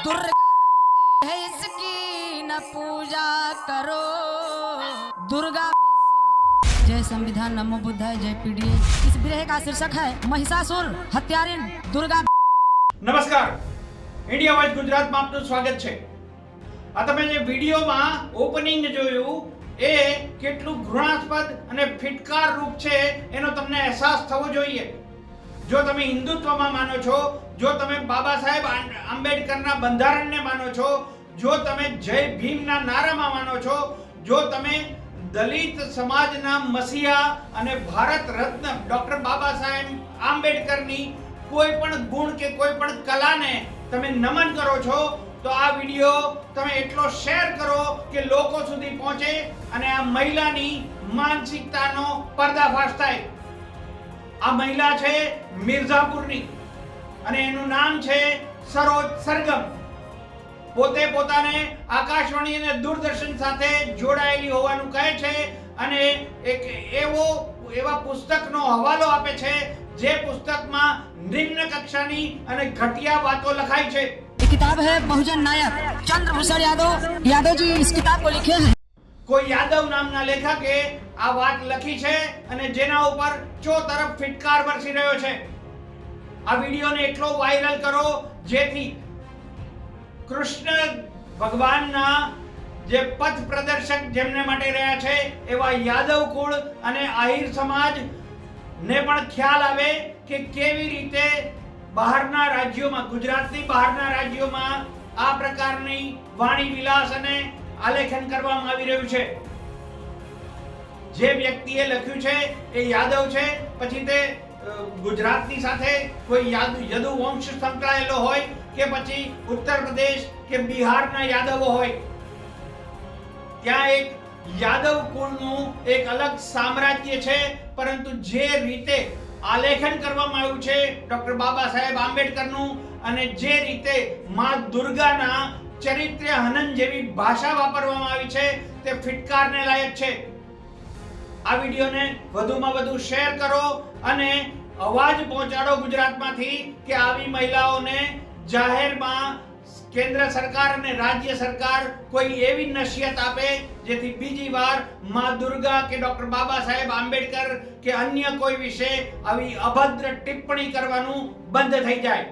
दुर्गा है इसकी न पूजा करो दुर्गा जय संविधान नमो बुद्धाय जय पीडीए इस विरह का शीर्षक है महिषासुर हत्यारिन दुर्गा નમસ્કાર ઇન્ડિયા વાઇઝ ગુજરાતમાં આપનું સ્વાગત છે આ તમે જે વિડીયોમાં ઓપનિંગ જોયું એ કેટલું ઘૃણાસ્પદ અને ફિટકાર રૂપ છે એનો તમને અહેસાસ થવો જોઈએ જો તમે હિન્દુત્વમાં માનો છો, જો તમે બાબા સાહેબ આંબેડકરના બંધારણને માનો છો, જો તમે જય ભીમના નારામાં માનો છો, જો તમે દલિત સમાજના મસીહા અને ભારત રત્ન ડોક્ટર બાબા સાહેબ આંબેડકરની કોઈ પણ ગુણ કે કોઈ પણ કલાને તમે નમન કરો છો, તો આ વીડિયો તમે એટલો શેર કરો કે લોકો સુધી પહોંચે અને આ મહિલાની માનસિકતાનો પર્દાફાશ થાય. આ મહિલા છે મિર્ઝાપુરની. અને એનું નામ છે સરોજ સરગમ. પોતે પોતાને આકાશવાણી અને દૂરદર્શન સાથે જોડાયેલી હોવાનું કહે છે અને એક એવો, એવા પુસ્તકનો હવાલો આપે છે જે પુસ્તકમાં નિમ્ન કક્ષાની અને ઘટિયા વાતો લખાય છે. કિતાબ હે બહુજન નાયક ચંદ્રભૂષણ યાદવ યાદવ જી ઇસ કિતાબ કો લિખે હે કોઈ યાદવ નામના લેખકે આ વાત લખી છે અને જેના ઉપર ચો તરફ ફિટકાર વરસી રહ્યો છે. આ વિડીયોને એટલો વાયરલ કરો જેથી કૃષ્ણ ભગવાનના જે પથ પ્રદર્શક જેમને માટે રહ્યા છે, એવા યાદવ કુળ અને આહિર સમાજ ને પણ ખ્યાલ આવે કે કેવી રીતે બહારના રાજ્યોમાં ગુજરાતની બહારના રાજ્યોમાં આ પ્રકારની વાણી વિલાસ અને આલેખન કરવામાં આવી રહ્યું છે. જે વ્યક્તિએ લખ્યું છે એ યાદવ છે, પછી તે ગુજરાતની સાથે કોઈ યાદ, યદુ વંશ સંકળાયેલો હોય કે પછી ઉત્તર પ્રદેશ કે બિહારના યાદવો હોય, ત્યાં એક યાદવ કુળનું એક અલગ સામ્રાજ્ય છે, પરંતુ જે રીતે આલેખન કરવામાં આવ્યું છે, ડોક્ટર બાબા સાહેબ આંબેડકરનું, અને જે રીતે મા દુર્ગાના ચરિત્ર હનન જેવી ભાષા વાપરવામાં આવી છે, તે ફિટકારને લાયક છે. આ વિડીયોને વધુમાં વધુ શેર કરો અને અવાજ પહોંચાડો ગુજરાતમાંથી કે આવી મહિલાઓને જાહેરમાં કેન્દ્ર સરકાર અને રાજ્ય સરકાર કોઈ એવી નસીહત આપે જેથી બીજી વારમાં દુર્ગા કે ડોક્ટર બાબા સાહેબ આંબેડકર કે અન્ય કોઈ વિશે આવી અભદ્ર ટિપ્પણી કરવાનું બંધ થઈ જાય.